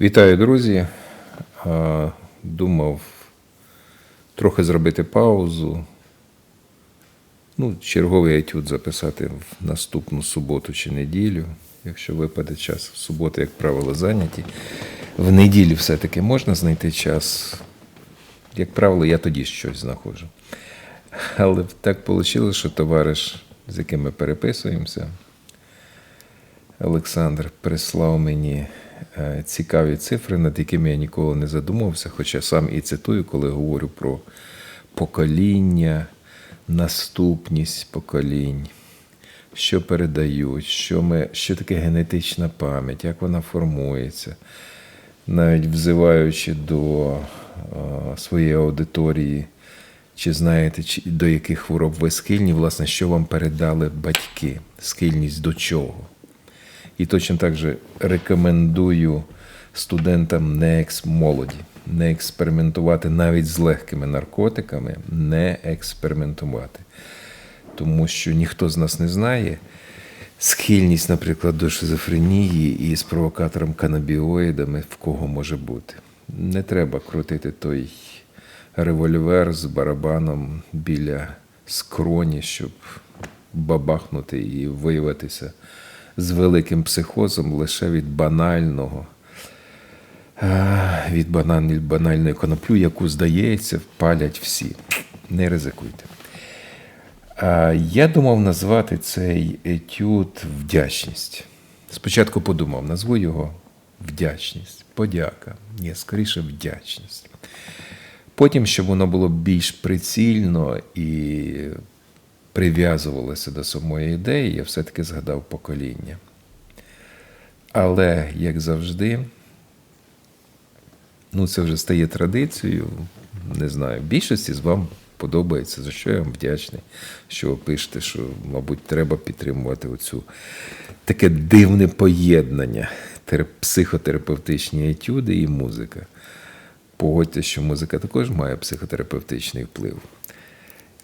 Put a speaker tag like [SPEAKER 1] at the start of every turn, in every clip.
[SPEAKER 1] Вітаю, друзі. Думав трохи зробити паузу. Ну, черговий етюд записати в наступну суботу чи неділю, якщо випаде час. В суботу, як правило, зайняті. В неділю все-таки можна знайти час. Як правило, я тоді щось знаходжу. Але так вийшло, що товариш, з яким ми переписуємося, Олександр прислав мені е, цікаві цифри, над якими я ніколи не задумувався, хоча сам і цитую, коли говорю про покоління, наступність поколінь, що передають, що, ми, що таке генетична пам'ять, як вона формується, навіть взиваючи до е, своєї аудиторії. Чи знаєте, чи, до яких хвороб ви схильні, власне, що вам передали батьки? Схильність до чого? І точно так же рекомендую студентам не екс молоді, не експериментувати навіть з легкими наркотиками, не експериментувати. Тому що ніхто з нас не знає схильність, наприклад, до шизофренії і з провокатором канабіоїдами в кого може бути. Не треба крутити той револьвер з барабаном біля скроні, щоб бабахнути і виявитися з великим психозом лише від банального, від банальної коноплю, яку, здається, палять всі. Не ризикуйте. Я думав назвати цей етюд вдячність. Спочатку подумав, назву його вдячність, подяка. Ні, скоріше вдячність. Потім, щоб воно було більш прицільно і прив'язувалося до самої ідеї, я все-таки згадав покоління. Але, як завжди, ну це вже стає традицією. Не знаю, більшості з вам подобається, за що я вам вдячний, що ви пишете, що, мабуть, треба підтримувати оцю таке дивне поєднання, психотерапевтичні етюди і музика. Погодьте, що музика також має психотерапевтичний вплив.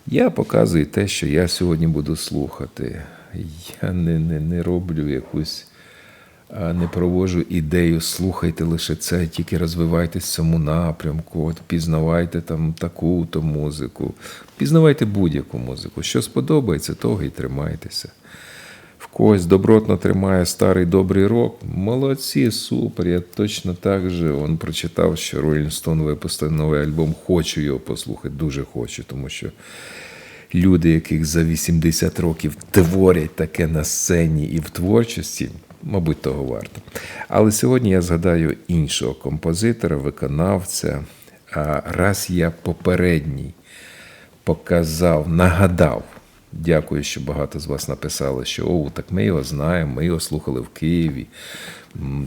[SPEAKER 1] Я показую те, що я сьогодні буду слухати. Я не, не, не роблю якусь, а, не провожу ідею, слухайте лише це, тільки розвивайтесь в цьому напрямку, от пізнавайте там таку-то музику, пізнавайте будь-яку музику. Що сподобається, того і тримайтеся. В когось добротно тримає старий добрий рок. Молодці, супер. Я точно так же он прочитав, що Rolling Stone випустив новий альбом. Хочу його послухати, дуже хочу, тому що люди, яких за 80 років творять таке на сцені і в творчості, мабуть, того варто. Але сьогодні я згадаю іншого композитора, виконавця. А раз я попередній показав, нагадав. Дякую, що багато з вас написали, що о, так ми його знаємо, ми його слухали в Києві.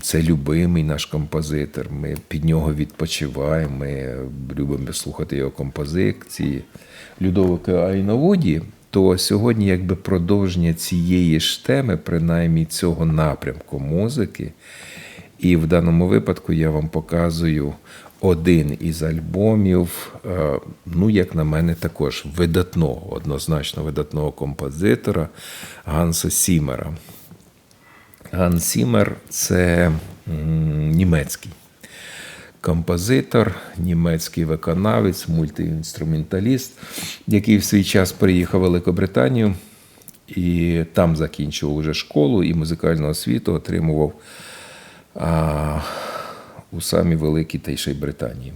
[SPEAKER 1] Це любимий наш композитор. Ми під нього відпочиваємо. Ми любимо слухати його композиції. Людовика Айноводі, то сьогодні якби продовження цієї ж теми, принаймні цього напрямку музики. І в даному випадку я вам показую один із альбомів, е, ну, як на мене, також видатного, однозначно видатного композитора Ганса Сімера. Ганс Сімер це німецький композитор, німецький виконавець, мультиінструменталіст, який в свій час приїхав в Великобританію і там закінчував уже школу і музикальну освіту отримував а, у самій Великій та й ще й Британії.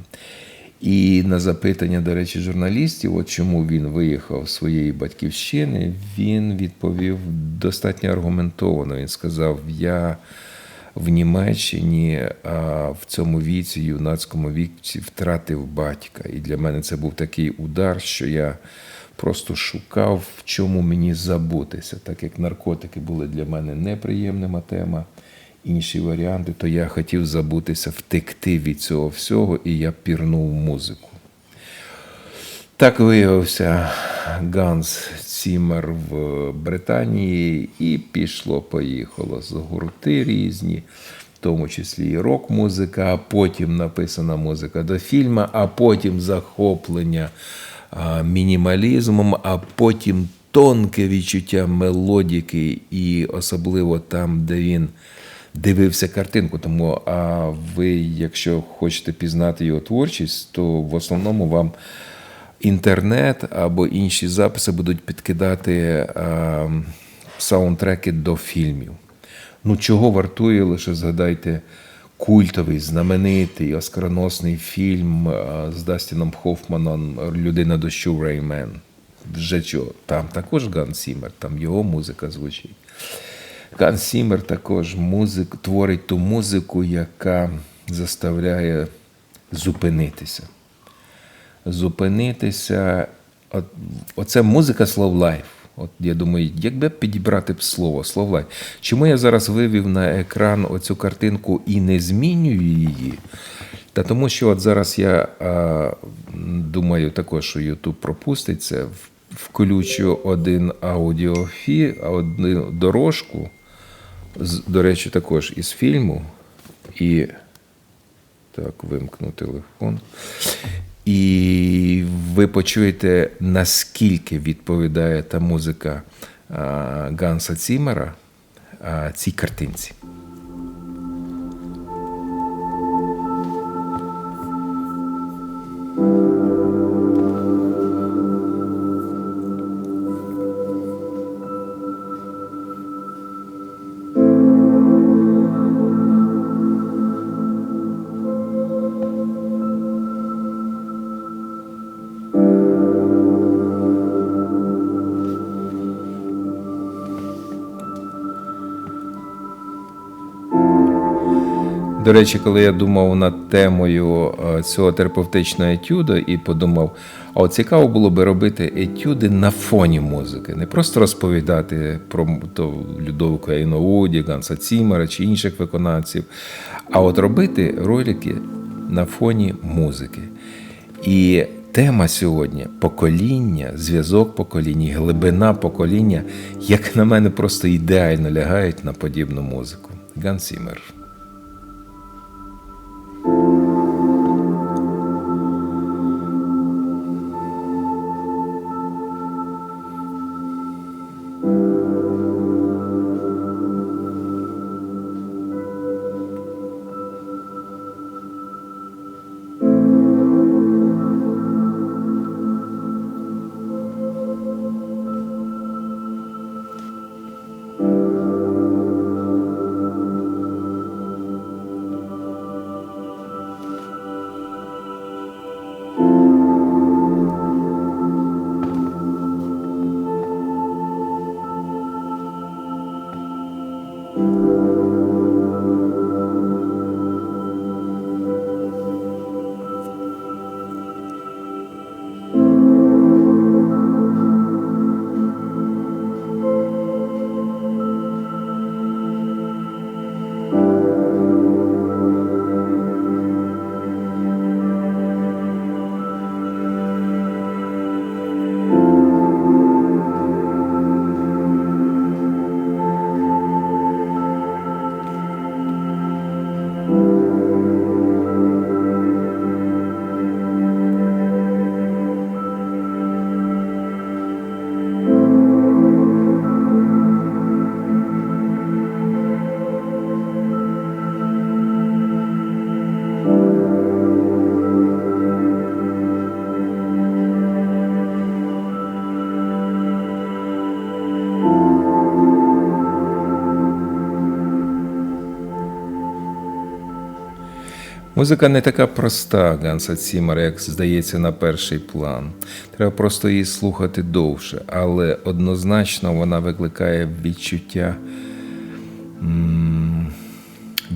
[SPEAKER 1] І на запитання, до речі, журналістів, от чому він виїхав з своєї батьківщини, він відповів достатньо аргументовано. Він сказав: Я в Німеччині а в цьому віці, юнацькому віці, втратив батька. І для мене це був такий удар, що я просто шукав, в чому мені забутися. Так як наркотики були для мене неприємна тема, інші варіанти, то я хотів забутися, втекти від цього всього, і я пірнув музику. Так виявився Ганс Цімер в Британії, і пішло-поїхало з гурти різні, в тому числі і рок-музика, а потім написана музика до фільму, а потім захоплення а, мінімалізмом, а потім тонке відчуття мелодіки, і особливо там, де він дивився картинку. Тому а ви, якщо хочете пізнати його творчість, то в основному вам інтернет або інші записи будуть підкидати а, саундтреки до фільмів. Ну, чого вартує, лише згадайте культовий, знаменитий, оскароносний фільм з Дастіном Хоффманом Людина дощу Реймен. Вже чого? Там також Ган Сімер, там його музика звучить. Ган Сімер також музик, творить ту музику, яка заставляє зупинитися. Зупинитися. От, оце музика Slow Life. От я думаю, якби підібрати б слово Slow Life. Чому я зараз вивів на екран оцю картинку і не змінюю її? Та тому що от зараз я а, думаю також, що YouTube пропустить це, включу один аудіофі, одну дорожку, до речі, також із фільму. І так, вимкну телефон. І ви почуєте, наскільки відповідає та музика Ганса Цімера цій картинці. До речі, коли я думав над темою е, цього терапевтичного етюду і подумав, а от цікаво було би робити етюди на фоні музики, не просто розповідати про то Людовика Іноуді, Ганса Цімера чи інших виконавців, а от робити ролики на фоні музики. І тема сьогодні покоління, зв'язок поколінь, глибина покоління, як на мене, просто ідеально лягають на подібну музику. Ган Сімер. Музика не така проста, Ганса Цімера, як здається на перший план. Треба просто її слухати довше, але однозначно вона викликає відчуття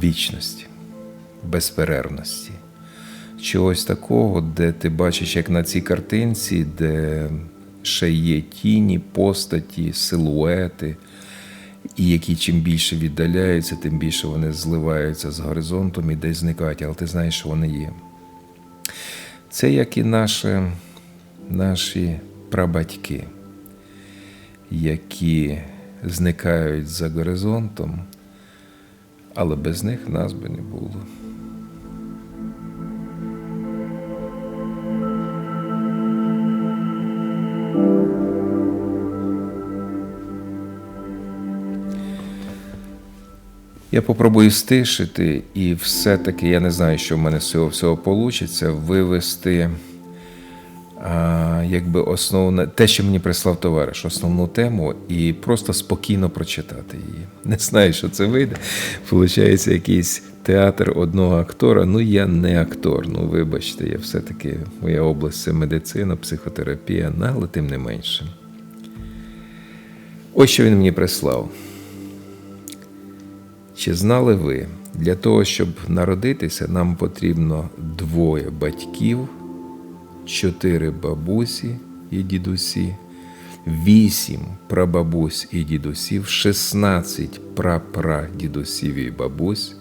[SPEAKER 1] вічності, безперервності. Чогось такого, де ти бачиш, як на цій картинці, де ще є тіні, постаті, силуети, і які чим більше віддаляються, тим більше вони зливаються з горизонтом і десь зникають, але ти знаєш, що вони є. Це як і наші, наші прабатьки, які зникають за горизонтом, але без них нас би не було. Я попробую стишити, і все-таки я не знаю, що в мене з цього всього вийде, вивести а, якби основне, те, що мені прислав товариш, основну тему, і просто спокійно прочитати її. Не знаю, що це вийде. Получається, якийсь театр одного актора. Ну, я не актор. Ну, вибачте, я все-таки моя область це медицина, психотерапія, ну, але тим не менше. Ось що він мені прислав. Чи знали ви, для того, щоб народитися, нам потрібно двоє батьків, чотири бабусі і дідусі, вісім прабабусь і дідусів, 16 прапрадідусів і бабусь,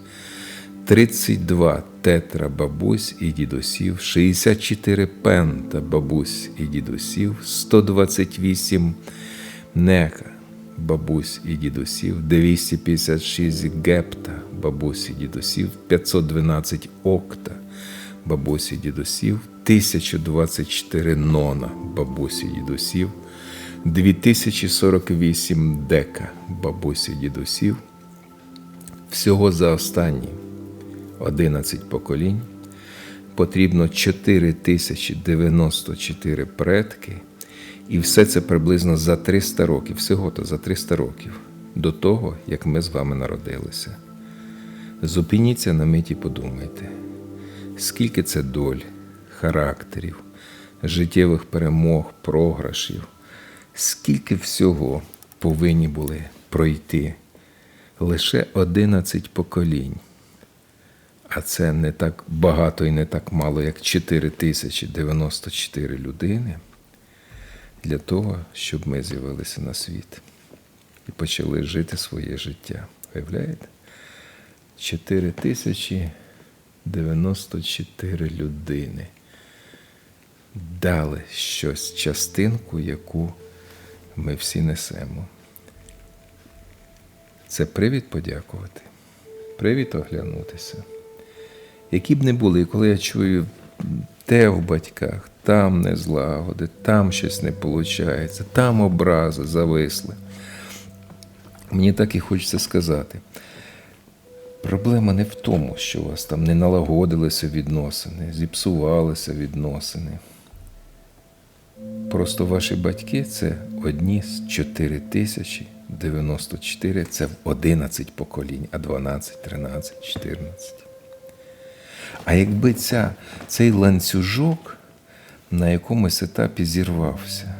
[SPEAKER 1] 32 тетра бабусь і дідусів, 64 пента бабусь і дідусів, 128 нека бабусь і дідусів, 256 гепта бабусь і дідусів, 512 окта бабусь і дідусів, 1024 нона бабусь і дідусів, 2048 дека бабусь і дідусів, всього за останні 11 поколінь потрібно 4094 предки, і все це приблизно за 300 років, всього-то за 300 років до того, як ми з вами народилися. Зупиніться на мить і подумайте, скільки це доль, характерів, життєвих перемог, програшів, скільки всього повинні були пройти лише 11 поколінь. А це не так багато і не так мало, як 4094 людини для того, щоб ми з'явилися на світ і почали жити своє життя. Уявляєте? 4094 людини дали щось, частинку, яку ми всі несемо. Це привід подякувати, привід оглянутися. Які б не були, коли я чую те в батьках, там не злагоди, там щось не виходить, там образи зависли. Мені так і хочеться сказати. Проблема не в тому, що у вас там не налагодилися відносини, зіпсувалися відносини. Просто ваші батьки це одні з 4094, це в 11 поколінь, а 12, 13, 14. А якби ця, цей ланцюжок на якомусь етапі зірвався,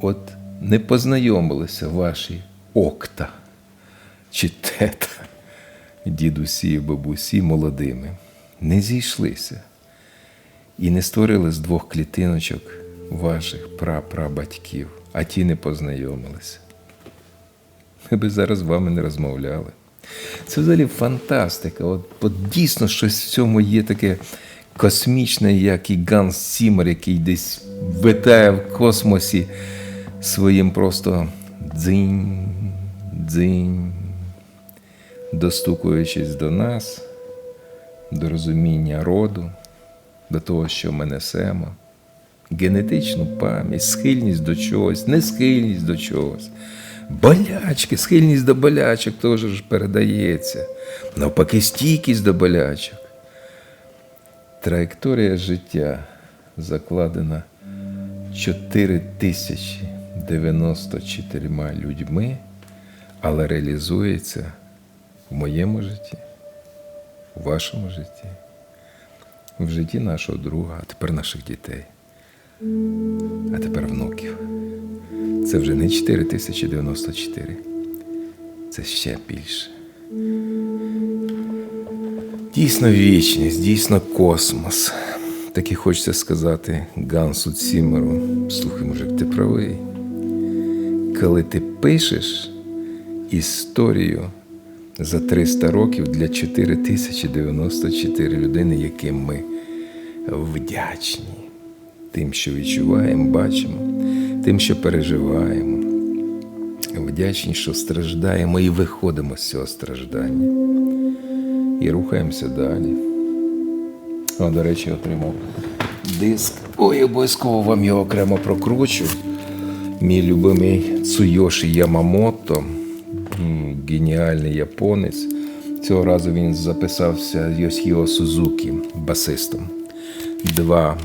[SPEAKER 1] от не познайомилися ваші окта чи тета, дідусі і бабусі молодими, не зійшлися і не створили з двох клітиночок ваших прапрабатьків, а ті не познайомилися. Ми би зараз з вами не розмовляли. Це взагалі фантастика. От, от дійсно щось в цьому є таке космічне, як і Ганс Сімер, який десь витає в космосі своїм просто дзинь, дзинь, достукуючись до нас, до розуміння роду, до того, що ми несемо, генетичну пам'ять, схильність до чогось, не схильність до чогось. Болячки, схильність до болячок теж ж передається. Навпаки, стійкість до болячок. Траєкторія життя закладена 4094 людьми, але реалізується в моєму житті, в вашому житті, в житті нашого друга, а тепер наших дітей, а тепер внуків. Це вже не 4094, це ще більше. Дійсно вічність, дійсно космос. Так і хочеться сказати Гансу Цімеру. Слухай, мужик, ти правий. Коли ти пишеш історію за 300 років для 4094 людини, яким ми вдячні тим, що відчуваємо, бачимо, тим, що переживаємо. Вдячні, що страждаємо і виходимо з цього страждання. І рухаємося далі. О, до речі, отримав диск. Ой, обов'язково вам його окремо прокручу. Мій любимий Цуйоші Ямамото. геніальний японець. Цього разу він записався з Йосіо Сузукі, басистом. Два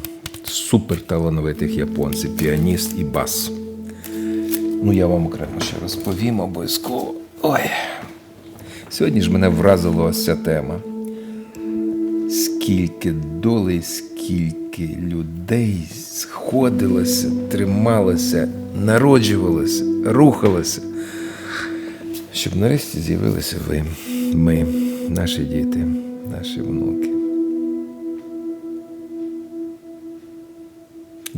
[SPEAKER 1] суперталановитих японців, піаніст і бас. Ну, я вам окремо ще розповім обов'язково. Ой. Сьогодні ж мене вразила ось ця тема. Скільки долей, скільки людей сходилося, трималося, народжувалося, рухалося, щоб нарешті з'явилися ви, ми, наші діти, наші внуки.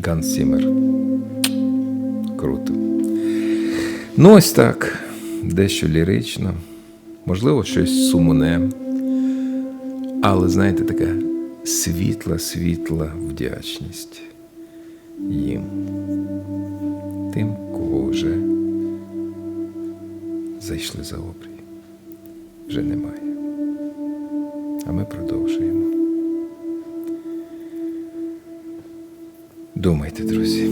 [SPEAKER 1] Ганс Сімер. Круто. Ну, ось так. Дещо лірично, можливо, щось сумне. Але знаєте, така світла, світла вдячність їм, тим, кого вже зайшли за обрій. Вже немає. А ми продовжуємо. Думайте, друзі.